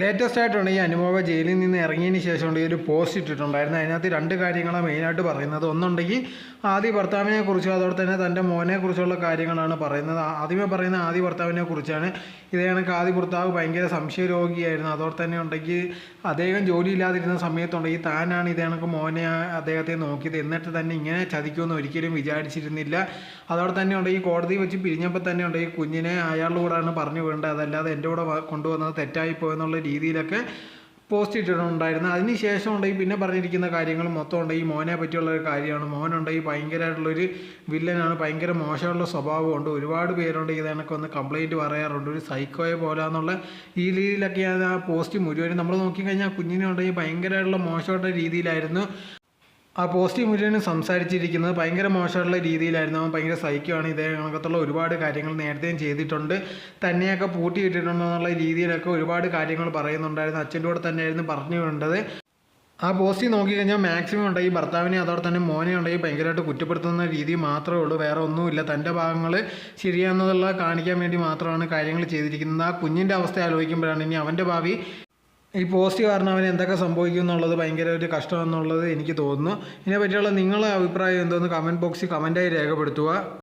Latest ആയിട്ടാണ് ഈ അനുഭവ ജയിലിൽ നിന്ന് ഇറങ്ങിയതിന് ശേഷമുണ്ട് ഈ ഒരു പോസ്റ്റ് ഇട്ടിട്ടുണ്ടായിരുന്നു അതിനകത്ത് രണ്ട് കാര്യങ്ങളാണ് മെയിനായിട്ട് പറയുന്നത്. ഒന്നുണ്ടെങ്കിൽ ആദ്യ ഭർത്താവിനെ കുറിച്ചും അതോടെ തന്നെ തന്റെ മോനെ കുറിച്ചുള്ള കാര്യങ്ങളാണ് പറയുന്നത്. ആദ്യമേ പറയുന്ന ആദ്യ ഭർത്താവിനെ കുറിച്ചാണ്. ഇത് കണക്ക് ആദ്യ ഭർത്താവ് ഭയങ്കര സംശയരോഗിയായിരുന്നു. അതോടെ തന്നെ ഉണ്ടെങ്കിൽ അദ്ദേഹം ജോലിയില്ലാതിരുന്ന സമയത്തുണ്ടെങ്കിൽ താനാണ് ഇത് കണക്ക് മോനെ അദ്ദേഹത്തെ നോക്കിയത്. എന്നിട്ട് തന്നെ ഇങ്ങനെ ചതിക്കുമെന്ന് ഒരിക്കലും വിചാരിച്ചിരുന്നില്ല. അതോടെ തന്നെ ഉണ്ടെങ്കിൽ കോടതി വെച്ച് പിരിഞ്ഞപ്പോൾ തന്നെ ഉണ്ടെങ്കിൽ കുഞ്ഞിനെ അയാളുടെ കൂടെയാണ് പറഞ്ഞു വേണ്ടത് അതല്ലാതെ എന്റെ കൂടെ കൊണ്ടുവന്നത് തെറ്റായി പോയെന്നുള്ള രീതിയിലൊക്കെ പോസ്റ്റ് ഇട്ടിട്ടുണ്ടായിരുന്നു. അതിന് ശേഷം ഉണ്ടെങ്കിൽ പിന്നെ പറഞ്ഞിരിക്കുന്ന കാര്യങ്ങൾ മൊത്തം ഉണ്ടെങ്കിൽ മോനെ പറ്റിയുള്ള ഒരു കാര്യമാണ്. മോനുണ്ടെങ്കിൽ ഭയങ്കരമായിട്ടുള്ളൊരു വില്ലനാണ് ഭയങ്കര മോശമുള്ള സ്വഭാവമുണ്ട് ഒരുപാട് പേരുണ്ട് ഇതേണൊക്കെ ഒന്ന് കംപ്ലൈന്റ് പറയാറുണ്ട്. ഒരു സൈക്കോയെ പോലെ എന്നുള്ള ഈ രീതിയിലൊക്കെയാണ് ആ പോസ്റ്റ് മുഴുവനും. നമ്മൾ നോക്കിക്കഴിഞ്ഞാൽ കുഞ്ഞിനെ ഉണ്ടെങ്കിൽ ഭയങ്കരമായിട്ടുള്ള മോശമായിട്ടുള്ള രീതിയിലായിരുന്നു. ആ പോസ്റ്റ് മുഴുവനും സംസാരിച്ചിരിക്കുന്നത് ഭയങ്കര മോശമുള്ള രീതിയിലായിരുന്നു. അവൻ ഭയങ്കര സൈക്കോയാണ് ഇതേ കണക്കത്തുള്ള ഒരുപാട് കാര്യങ്ങൾ നേരത്തെയും ചെയ്തിട്ടുണ്ട്. തന്നെയൊക്കെ പൂട്ടിയിട്ടിട്ടുണ്ടെന്നുള്ള രീതിയിലൊക്കെ ഒരുപാട് കാര്യങ്ങൾ പറയുന്നുണ്ടായിരുന്നു. അച്ഛന്റെ കൂടെ തന്നെയായിരുന്നു പറഞ്ഞു ആ പോസ്റ്റ് നോക്കിക്കഴിഞ്ഞാൽ മാക്സിമം ഉണ്ടെങ്കിൽ ഭർത്താവിനെ അതോടെ തന്നെ മോനെ ഉണ്ടെങ്കിൽ ഭയങ്കരമായിട്ട് കുറ്റപ്പെടുത്തുന്ന രീതി മാത്രമേ ഉള്ളൂ. വേറെ ഒന്നുമില്ല. തന്റെ ഭാഗങ്ങൾ ശരിയാണെന്നുള്ള കാണിക്കാൻ വേണ്ടി മാത്രമാണ് കാര്യങ്ങൾ ചെയ്തിരിക്കുന്നത്. ആ കുഞ്ഞിന്റെ അവസ്ഥ ആലോചിക്കുമ്പോഴാണ് ഇനി അവന്റെ ഭാവി ഈ പോസ്റ്റ് കാരണം അവന് എന്തൊക്കെ സംഭവിക്കും എന്നുള്ളത് ഭയങ്കര ഒരു കഷ്ടമെന്നുള്ളത് എനിക്ക് തോന്നുന്നു. ഇതിനെ പറ്റിയുള്ള നിങ്ങളുടെ അഭിപ്രായം എന്തോന്ന് കമന്റ് ബോക്സിൽ കമന്റായി രേഖപ്പെടുത്തുക.